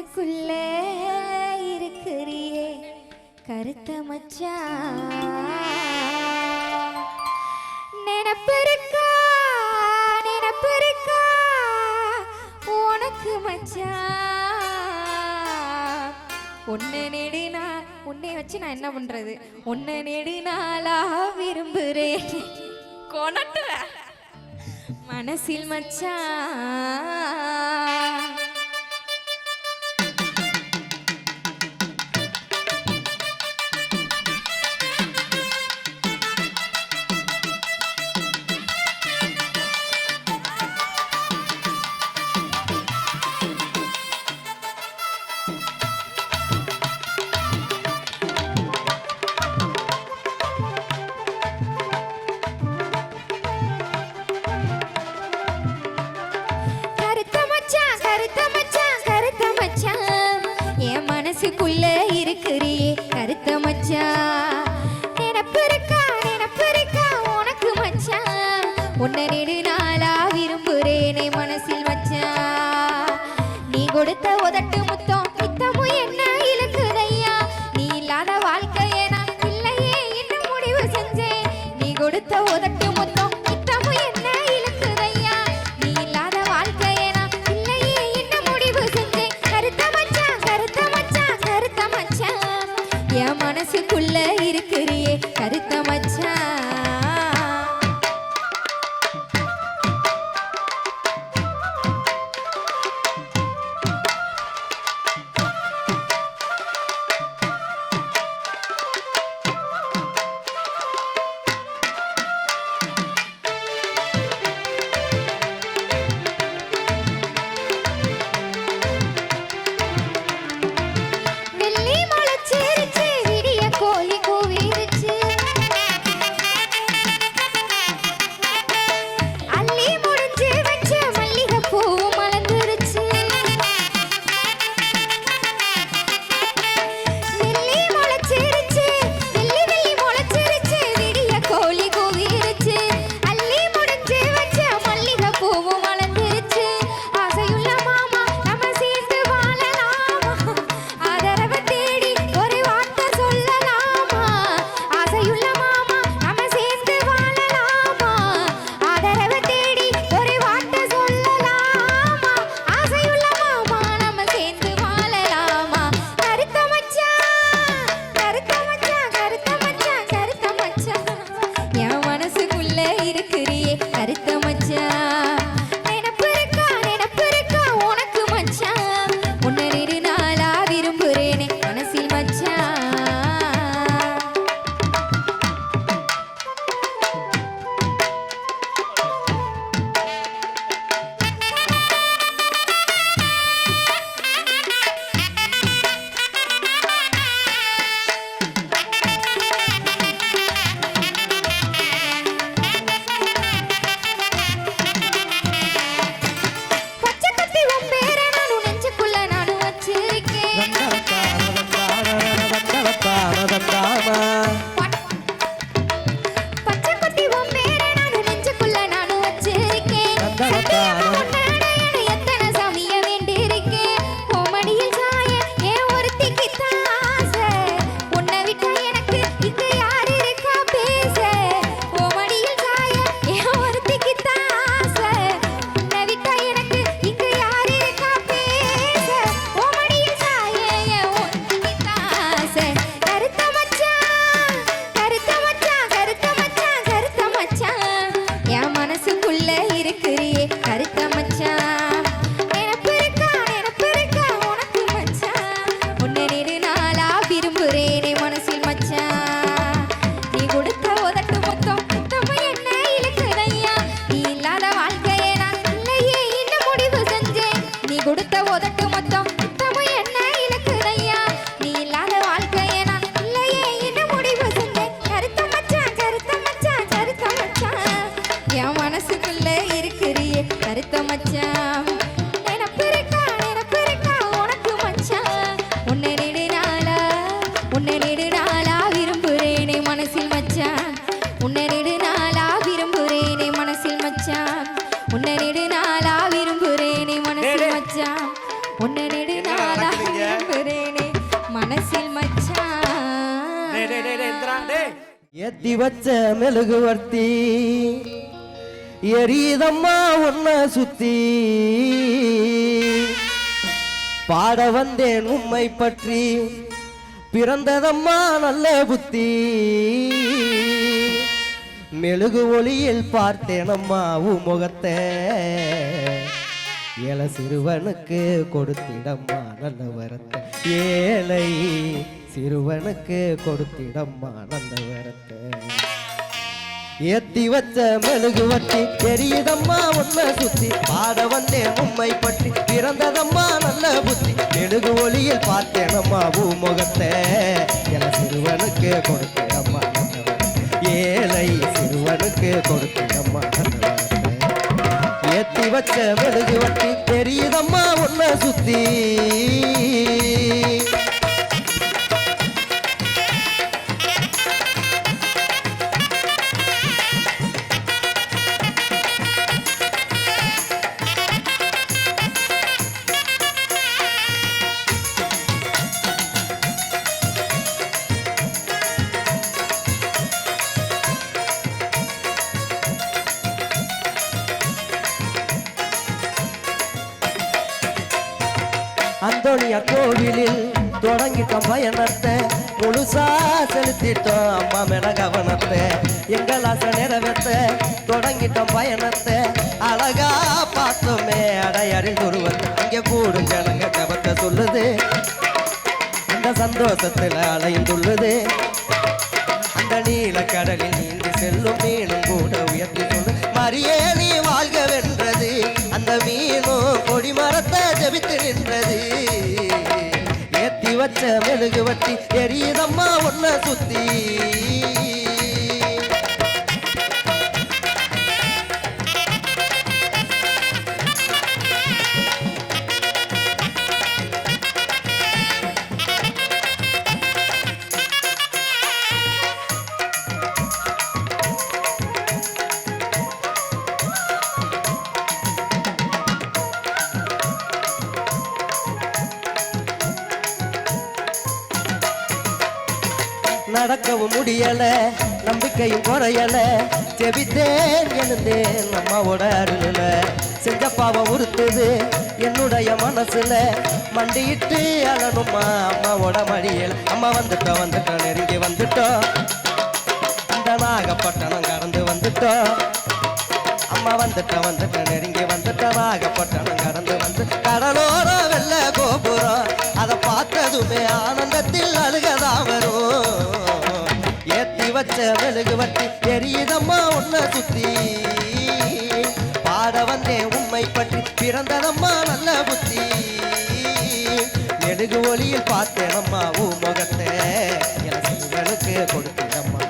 மனசுக்குள்ள இருக்கிறியே கருத்த மச்சா. நினப்பிருக்கா நினப்பிருக்கா உனக்கு மச்சா. ஒன்று நெடுனா உன்னை வச்சு நான் என்ன பண்றது? ஒன்று நெடுநாளா விரும்புறேன். கொணட்டுற மனசில் மச்சான் மச்சான் நினப்பு இருக்கா நினப்பு இருக்கா உனக்கு மச்சான் உன்னை நெடு நாளா விரும்புறேனே மனசில் மச்சான் நீ கொடுத்த உதட்டு முத்தம் நித்தமும் என்ன இழுக்குதையா? நீ இல்லாத வாழ்க்கையை நான் இல்லையே இன்னும் முடிவு செஞ்சேன். டேய் ஏத்தி வச்ச மெழுகுவர்த்தி எரியதம்மா உன்ன சுத்தி. பாட வந்தேன் உம்மை பற்றி. பிறந்ததம்மா நல்ல புத்தி. மெழுகு ஒளியில் பார்த்தேனம்மா உன் ஏழை ஏல சிறுவனுக்கு கொடுத்திடம்மா நல்ல வரத்தை. ஏழை சிறுவனுக்கு கொடுத்திடம்மா நல்ல வரத்தை. ஏத்தி வச்ச மெழுகு வட்டி தெரியுதம்மா உன்னை சுத்தி. பாட வந்தேன் உம்மை பற்றி பிறந்ததம்மா நல்ல புத்தி. மெழுகு ஒளியில் பார்த்தேனம்மா பூமுகத்தை. என சிறுவனுக்கு கொடுத்தேன் நல்ல ஏழை சிறுவனுக்கு கொடுத்தேன் வச்ச மெழுகு வட்டி தெரியுதம்மா உன்னை சுத்தி? அந்தோனியா கோவிலில் தொடங்கிட்டோம் பயணத்தை. முழுசா செலுத்திட்டோம். அம்மா மேல கவனத்தை எங்கள் ஆசை நிறைவேற்ற. தொடங்கிட்டோம் பயணத்தை. அழகா பார்த்தோமே. அடையாறில் துருவத்தை இங்கே கூடும் ஜனங்க கபத்தை சொல்லுது. அந்த சந்தோஷத்தில் அலைந்துள்ளது அந்த நீல கடலில் மெழுகு வட்டி எரியுதம்மா ஒன்ன சுத்தி. நடக்கவும் முடியல நம்பிக்கையும் குறையல. செபித்தேன் எழுந்தேன் அம்மாவோட அருளில செஞ்ச பாவம் உறுத்துது என்னுடைய மனசுல. மண்டியிட்டு அழனுமா அம்மாவோட மடியல அம்மா வந்துட்டோம் வந்துட்டோம் நெருங்கி வந்துட்டோம். இந்த நாகப்பட்டணம் கடந்து வந்துட்டோம். அம்மா வந்துட்டோம் வந்துட்டோம் நெருங்கி வந்துட்டோம். நாகப்பட்டணம் கடந்து வந்து கடலோரம் வெள்ள கோபுரம். அதை பார்த்ததுமே ஆன வச்ச மெழுகு வட்டி தெரியுதம்மா உன்னை சுத்தி. பாட வந்தேன் உண்மை பற்றி பிறந்ததம்மா நல்ல புத்தி. மெழுகு ஒளியில் பார்த்தேனம்மா ஊ முகத்தை. என சிறுவனுக்கு கொடுத்திடம்மா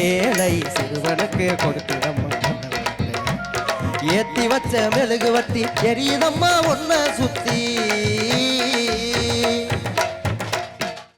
ஏழை சிறுவனுக்கு கொடுத்திடம்மா ஏத்தி வச்ச மெழுகு வட்டி தெரியுதம்மா ஒன்ன சுத்தி.